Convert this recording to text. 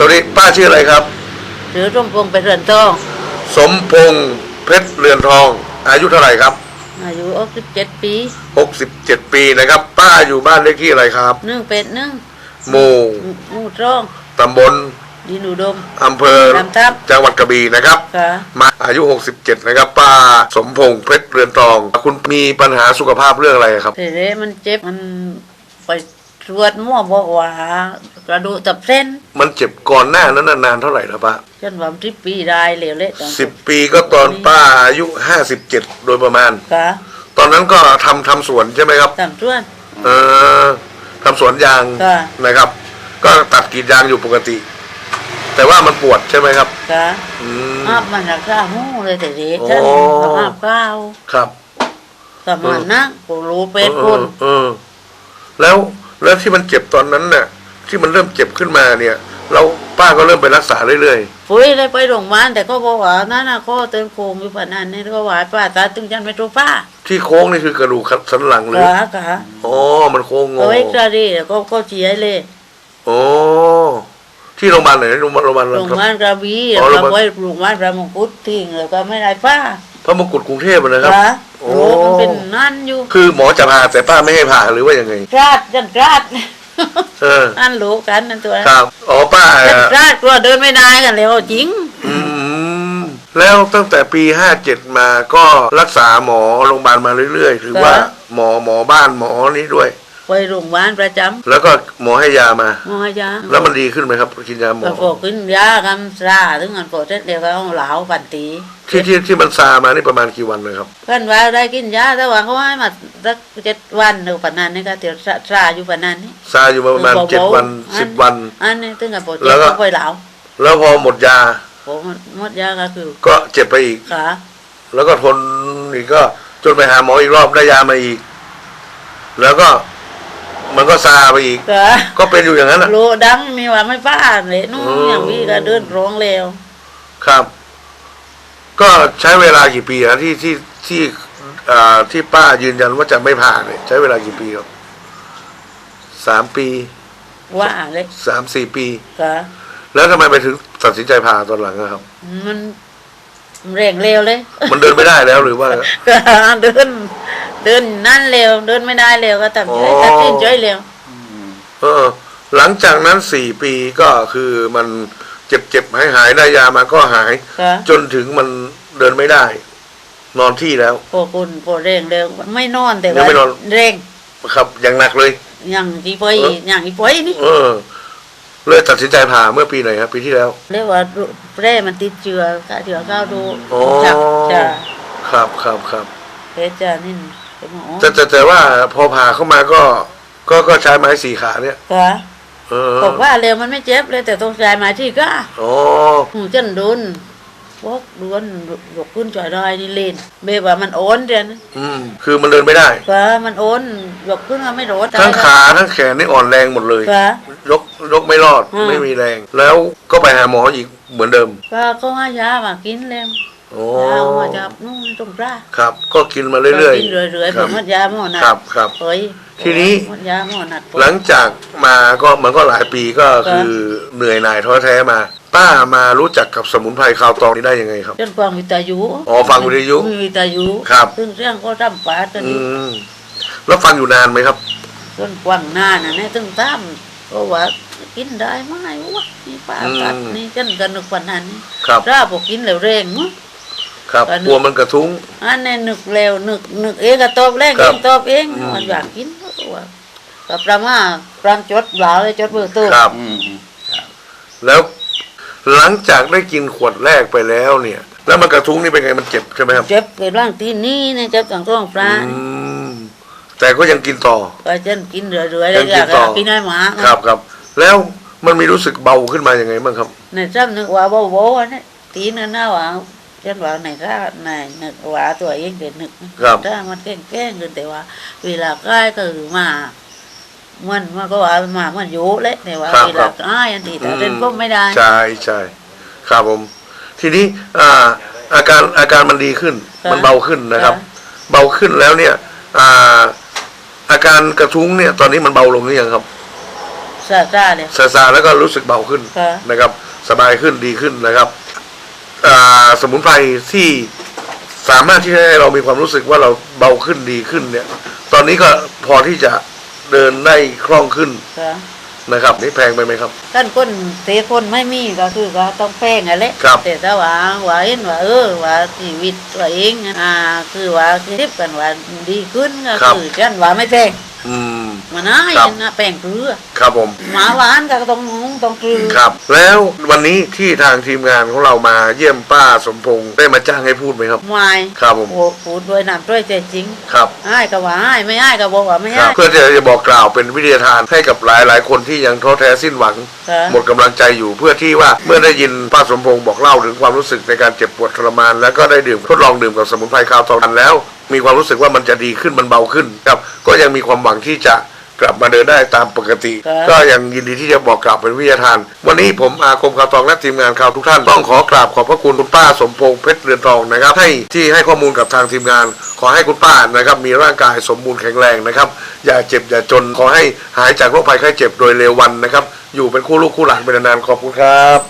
สวัสดีป้าชื่ออะไรครับ หรือร่มพงษ์เป็นเรือนทองสมพงษ์เพชรเรือนทอง อายุเท่าไหร่ครับ อายุอสิบเจ็ดปี67 ปีนะครับ ป้าอยู่บ้านเลขที่อะไรครับ นึ่งเป็ดนึ่งหมู่หมูตร้องตำบลดินอุดม อำเภอลำทับ จังหวัดกระบี่นะครับ ค่ะมาอายุ 67 นะครับ ป้าสมพงษ์เพชรเรือนทอง คุณมีปัญหาสุขภาพเรื่องอะไรครับแต่เรมันเจ็บมันไปต รวจหมั่วบอกว่ากระดูกตับเส้น มันเจ็บก่อนหน้านั้นนะนานเท่าไหร่แล้วป้าจนว่าทิปีได้เหลวเละตอนสิบปีก็ตอนป้าอายุ57โดยประมาณค่ะตอนนั้นก็ทำทำสวนใช่ไหมครับตามส่วนเออทำสวนยางค่ะนะครับ ก็ตัดกรีดยางอยู่ปกติ แต่ว่ามันปวดใช่ไหมครับค่ะอืมอาบมันรักษาหูเลยแต่เด็กโอ้ฉันอาบข้าวครับสมานนักกูรู้เป็ดคนเออเออแล้ว แล้วที่มันเจ็บตอนนั้นน่ะ ที่มันเริ่มเจ็บขึ้นมาเนี่ย เราป้าก็เริ่มไปรักษาเรื่อยปุ้ยเลยไปโรงพยาบาลแต่ก็บอกว่านั่นน่ะก็เตือนโคงอยู่ปานนั้นนี่ก็ว่าป้าตาตึงยันไม่ตัวป้าๆ ที่โค้งนี่คือกระดูกสันหลังเลยกะกะอ๋อ มันโค้งงอเอาไว้กระดีแล้วก็ก็เจียเลยอ๋อที่โรงพยาบาลไหนโรงพยาบาลโรงพยาบาล โรงพยาบาลกระบี่อ๋อแล้วโรงพยาบาลก็ไว้โรงพยาบาลพระมงกุฎทิ้งแล้วก็ไม่ได้ป้าพระมงกุฎกรุงเทพอะนะครับกะโอ้ โรคมันเป็นนั่นอยู่ คือหมอจะผ่าแต่ป้าไม่ให้ผ่าหรือว่ายังไงกราดจันกราดเออนั่นรู้กันนั่นตัวครับอ๋อป้าจันกราดกลัวเดินไม่ได้กันแล้วจริงอืมแล้วตั้งแต่ปีห้าเจ็ดมาก็รักษาหมอโรงพยาบาลมาเรื่อยๆ ถือว่าหมอหมอบ้านหมอนี้ด้วย ไปโรงพยาบาลประจแล้วก็หมอให้ยามาำหมอยาแล้วมันดีขึ้นไหมครับกินยาหมอก็พอกินยากำซาถึงอันปวดเสร็จเดียวก็เอาเหลาปันตีที่ที่ที่มันซามานี่ประมาณกี่วันเลยครับเพื่อนว่าได้กินยาแต่ว่าเขาให้มาสักเจ็ดวันหรือปานนั้นนี่ก็เดี๋ยวซาอยู่ปานนั้นนี่ ซาอยู่มาประมาณเบาๆเจ็ดวันอัน สิบวัน อันนี้ถึงกับปวดแล้เจ็บวก็ ก็ไปเหลาแล้วพอหมดยาผมหมดยาก็คือก็เจ็บไปอีก ขาแล้วก็ทนอีกก็จนไปหาหมออีกรอบได้ยามาอีก แล้วก็ มันก็ซาไปอีกขาก็เป็นอยู่อย่างนั้นอะ โลดังนี่ว่าไม่ป้าเลยนู่นอืม อย่างนี้ก็เดินร้องเร็วครับ ก็ใช้เวลากี่ปีนะที่ที่ที่อ่าที่ป้ายืนยันว่าจะไม่ผ่าเนี่ยใช้เวลากี่ปีครับสามปีว่าเลยสามสี่ปีขาแล้วทำไมไปถึงตัดสินใจผ่าตอนหลังอะครับ มันเร่งเร็วเลย มันเดินไม่ได้แล้วหรือว่าขาเดิน เดินนั่นเร็วเดินไม่ได้เร็วก็ตัดใจอ๋อตัดสินใจเร็วเออ หลังจากนั้นสี่ปีก็คือมันเจ็บเจ็บหายหายได้ยามาก็หายขาจนถึงมันเดินไม่ได้ นอนที่แล้วพอคุณพอเร่งเร็วไม่นอนแต่ยังว่าไม่นอนเร่งครับอย่างหนักเลย อย่างที่ปอยเอออย่างที่ปอยนี่เออเลยตัดสินใจผ่าเมื่อปีไหนครับปีที่แล้วเรียกว่าแร่มันติดเชื้อก็เชื้อเข้าดูอ๋อจับจะครับครับครับเพชรจะนี่เป็นหมอ แต่แต่แต่ว่าพอผ่าเข้ามาก็ก็ก็ใช้ไม้สี่ขาเนี่ยก็เออบอกว่าเร็วมันไม่เจ็บเลยแต่ต้องใจมาที่ก็อ๋อหูจันโดนพวกดวนยกขึ้นจ่อยได้นี่เล่นเบว่ามันโอนเดียนอืมคือมันเดินไม่ได้ก็มันโอนยกขึ้นก็ไม่โดนทั้งขาทั้งแขนนี่อ่อนแรงหมดเลยก็ยกยกไม่รอดอืมไม่มีแรง แล้วก็ไปหาหมออีกเหมือนเดิมก็เขาให้ยามากินแล้ว โอ้ยาเอามาจับนู่นตรงกล้าครับ ก็กินมาเรื่อยกินเรื่อยๆคผรับมหมดยาหมอนัดครับครับเฮ้ยทีนี้หมดยาหมอนัดหลังจากมาก็มันก็หลายปีก็คือเหนื่อยหน่ายท้อแท้มาป้ามารู้จักกับสมุนไพรคาวตองนี้ได้ยังไงครับจนฟังวิทยุอ๋อฟังวิทยุมีวิทยุครับซึ่งเรื่องก็ทำปาตอนอืนี้มแล้วฟังอยู่นานไหมครับจนกว้างหน้าน่ะเนี่ยตึงตั้มก็ว่ากินได้ไหมวะนี่ป้าอืมตัดนี่ฉันกันนึกวันนั้นนี่ครับถ้าบอกกินแล้วเร่งมั้ง ครับอันนี้กลัวมันกระทุ้งอันนี้นึกแล้วนึกนึกเองก็ตอบแรงครัเอบงตอบเองอืมมันอยากกินก็ว่ากับประมาปรางจดเหลาเลยจดเบอร์ตัวครับอืมแล้วหลังจากได้กินขวดแรกไปแล้วเนี่ย แล้วมันกระทุ้งนี่เป็นไงมันเจ็บใช่ไหมครับเจ็บเกิดร่างที่นี่เนี่ยเจ็บต่างท้องปลาอืมแต่ก็ยังกินต่อก็ฉันกินเรื่อยๆเลยยังกิอนยากต่อกินให้หมาครับครับ แล้วมันมีรู้สึกเบาขึ้นมาอย่างไงบ้างครับในซ้ำนึกว่าโบโบนี่ตีนึงนะว่า ฉันว่าในถ้าในนึกว่าตัวเองเด็กนึกถ้ามันแกล้งแกล้งกันแต่ว่า เวลาใกล้ก็คือมามันมันก็ว่ามามันอยู่เละแต่ว่าครับเวลาใกล้อันที่แต่เล่นก็ไม่ได้ ใช่ใช่ครับผม ทีนี้อ่าอาการอาการมันดีขึ้นค่ะมันเบาขึ้นนะครับค่ะเบาขึ้นแล้วเนี่ย อ่า อาการกระทุ้งเนี่ย ตอนนี้มันเบาลงหรือยังครับซาซาเลยซาซาแล้วก็รู้สึกเบาขึ้นค่ะนะครับ สบายขึ้นดีขึ้นนะครับอ่า สมุนไพรที่สามารถที่จะให้เรามีความรู้สึกว่าเราเบาขึ้นดีขึ้นเนี่ย ตอนนี้ก็พอที่จะเดินได้คล่องขึ้นค่ะนะครับ นี่แพงไปไหมครับ ท่านคนเตะคนไม่มีก็คือก็ต้องแป้งอะไรครับ แต่ถ้าว่าว่าเห็นว่าเออว่าชีวิตตัวเองอ่าคือว่าคิดกันว่าดีขึ้นก็ครับคือฉันว่าไม่แป้งอืม มันน่าครับนะแป้งเกลือครับผม หมาหวานก็ต้องหุงต้องเกลือครับ แล้ววันนี้ที่ทางทีมงานของเรามาเยี่ยมป้าสมพงษ์ได้มาจ้างให้พูดไหมครับไม่ครับผม โอ้พูดด้วยน้ำด้วยใจจริงครับอ้ายก็ว่าอ้ายไม่อ้ายก็บอกว่าไม่ครัอ้าบยเพื่อที่จะบอกกล่าวเป็นวิทยาทานให้กับหลายหลายๆ คนที่ยังท้อแท้สิ้นหวัง ค่ะหมดกำลังใจอยู่เพื่อที่ว่าเมื่อได้ยินป้าสมพงษ์บอกเล่าถึงความรู้สึกในการเจ็บปวดทรมาน แล้วก็ได้ดื่มทดลองดื่มกับสมุนไพรคาวทองกันแล้ว มีความรู้สึกว่ามันจะดีขึ้นมันเบาขึ้นครับก็ยังมีความหวังที่จะ กลับมาเดินได้ตามปกติ ครับ ก็ยังยินดีที่จะบอกกล่าวเป็นวิทยาทาน วันนี้ผมอาคมคาวทองและทีมงานข่าวทุกท่านต้องขอกราบขอบพระคุณคุณป้าสมพงษ์เพชรเรือนทองนะครับให้ที่ให้ข้อมูลกับทางทีมงาน ขอให้คุณป้านะครับมีร่างกายสมบูรณ์แข็งแรงนะครับ อย่าเจ็บอย่าจนขอให้หายจากโรคภัยไข้เจ็บโดยเร็ววันนะครับ อยู่เป็นคู่ลูกคู่หลานเป็นนานๆขอบคุณครับ